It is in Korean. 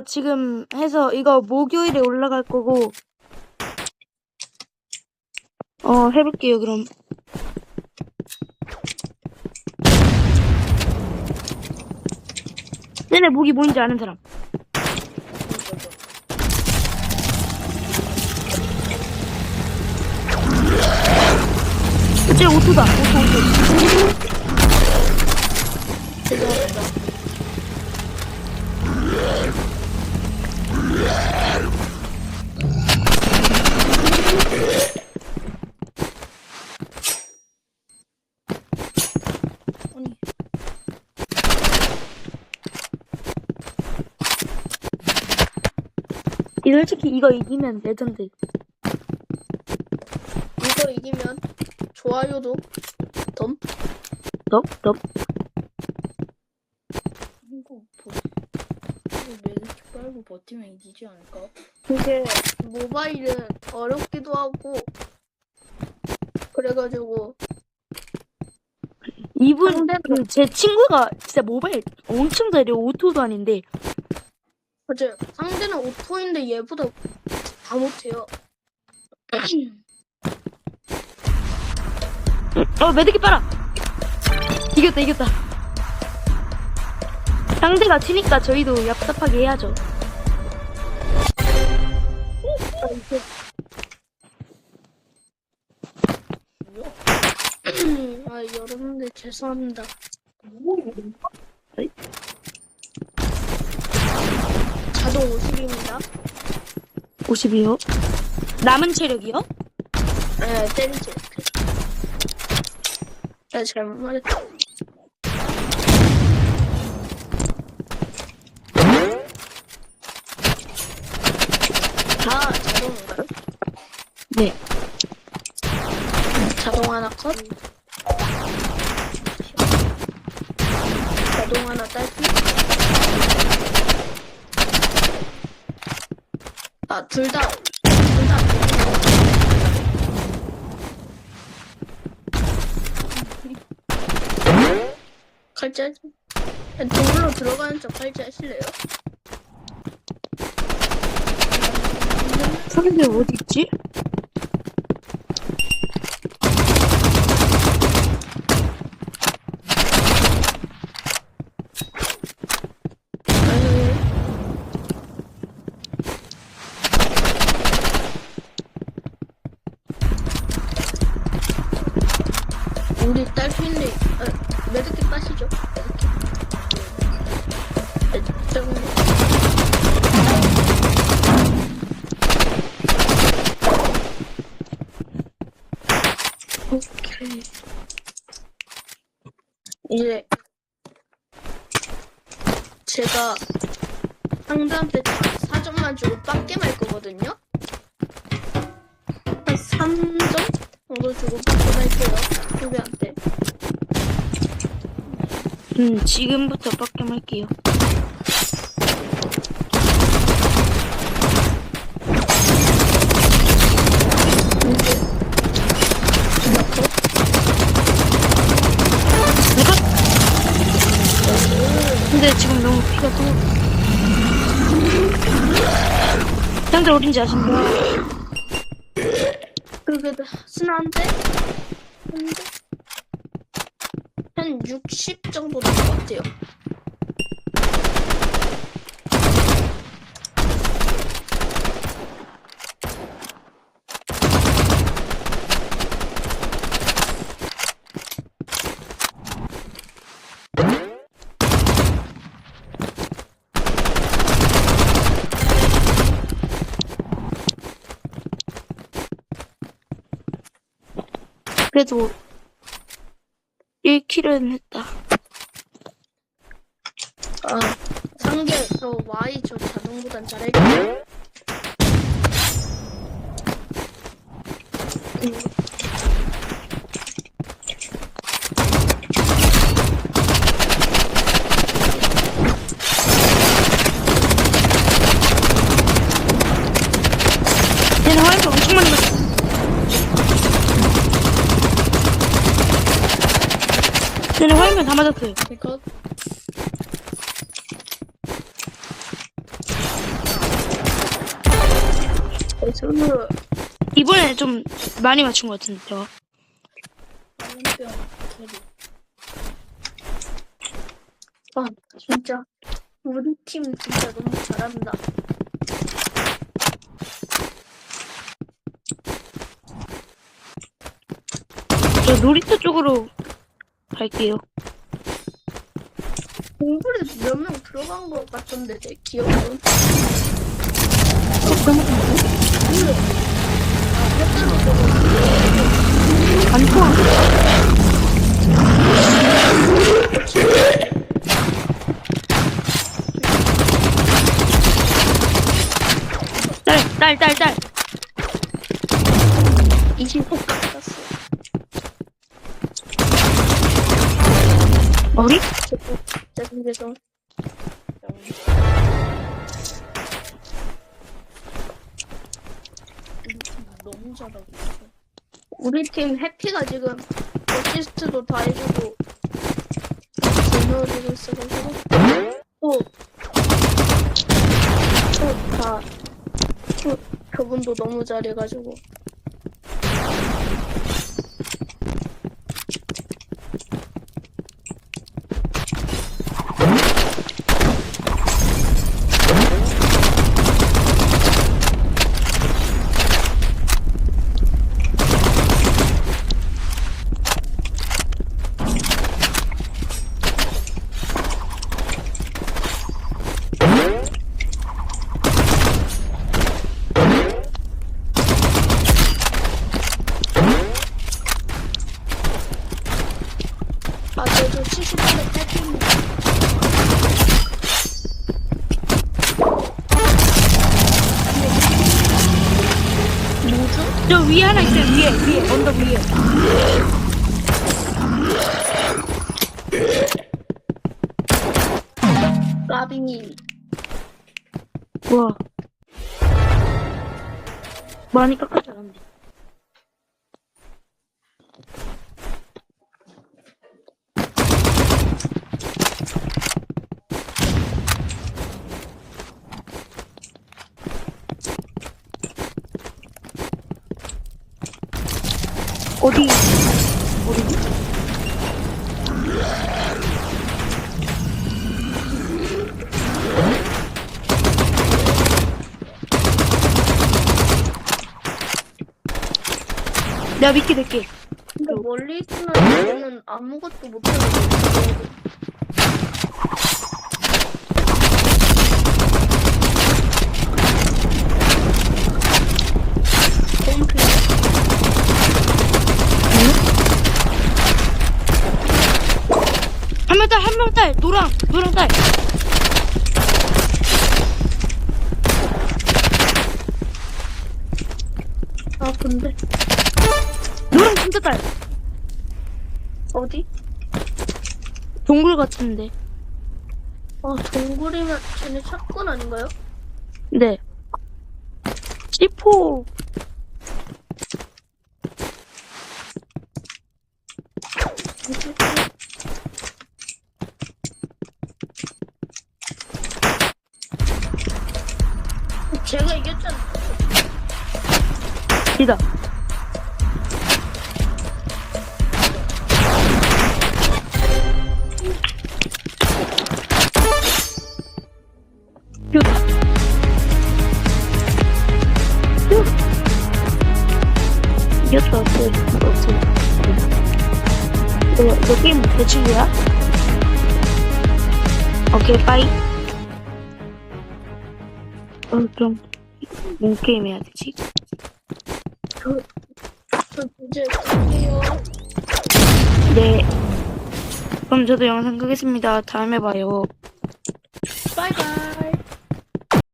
지금 해서 이거 목요일에 올라갈 거고. 어 해볼게요 그럼. 얘네 목이 뭔지 아는 사람. 쟤 오토다 오토. 오토 죄송합니다. 아니, 이 솔직히 이거 이기면 레전드. 이거 이기면 좋아요도 덤? 덥 덥 이거 버, 이거 매직 빨고 버티면 이기지 않을까? 이게 모바일은 어렵기도 하고 그래가지고 이분 상대는- 그제 친구가 진짜 모바일 엄청 잘해 오토도 아닌데 어제 상대는 오토인데 얘보다 다 못해요. 어 매드기 빨아 이겼다 이겼다 상대가 치니까 저희도 얍삽하게 해야죠? 아 여러분들 죄송합니다. 어이? 자동 50입니다. 50이요 남은 체력이요? 네, 때리지. 네, 잘못 말했다. 다 자동인가요? 네 자동 하나 컷. 자동 하나 딸기. 아, 둘 다. 둘 다. 칼질? 동물로 들어가는 척 칼질 하실래요? 상대 어디 있지? 아니, 우리 딸피인데 아, 매드kit빠시죠? 매드킷 좀. 오케이. 이제 제가 상대한테 4점만 주고 빡게 말 거거든요 3점 정도 주고 말게요. 후배한테. 음 지금부터 빡겜 할게요. 내가 근데 지금 너무 피가 또. 상대 어딘지 아십니 까? 그게 순한데 근데 한 60 정도 될 것 같아요 그래도 1킬은 했다 아 상계 저 Y 저 자동보단 잘할게요 음. 얘는 화염병 엄청 많이 맞았어 화염병 다 맞았어요 이거 나이스. 이번에 좀 많이 맞춘 것 같은데, 캐리. 아, 진짜. 우리 팀 진짜 너무 잘한다. 저 놀이터 쪽으로 갈게요. 동굴에 몇명 들어간 것 같던데, 내 기억으로. 안 통하. 딸, 딸, 딸, 딸. 25 깎았어. 머리? 우리 팀 너무 잘하고 있어. 우리 팀 해피가 지금 어시스트도 다 해주고 제너지고 있어가지고. 또, 또 다. 또 저분도 너무 잘해가지고 70분에 탈퇴입니다 뭐죠? 저 위에 하나 있어요, 위에, 위에, 언덕 위에. 까비 와. 많이 깎아 잘한다. 어디? 어디지? 내가 믿게 될게. 근데 멀리 있으면 얘는 아무것도 못하는 홈플 한 명 딸, 한 명 딸, 노랑, 노랑 딸. 아 근데 노랑 진짜 딸. 어디? 동굴 같은데. 아 동굴이면 쟤네 샷건 아닌가요? 네. C4. 제가 휴. 이겼다, 또, 없어. 너, 너 게임 못해, 친구야? 오케이, 빠이. 어, 그럼, 뭔 게임 해야 되지? 네. 그럼 저도 영상 끄겠습니다. 다음에 봐요. 바이바이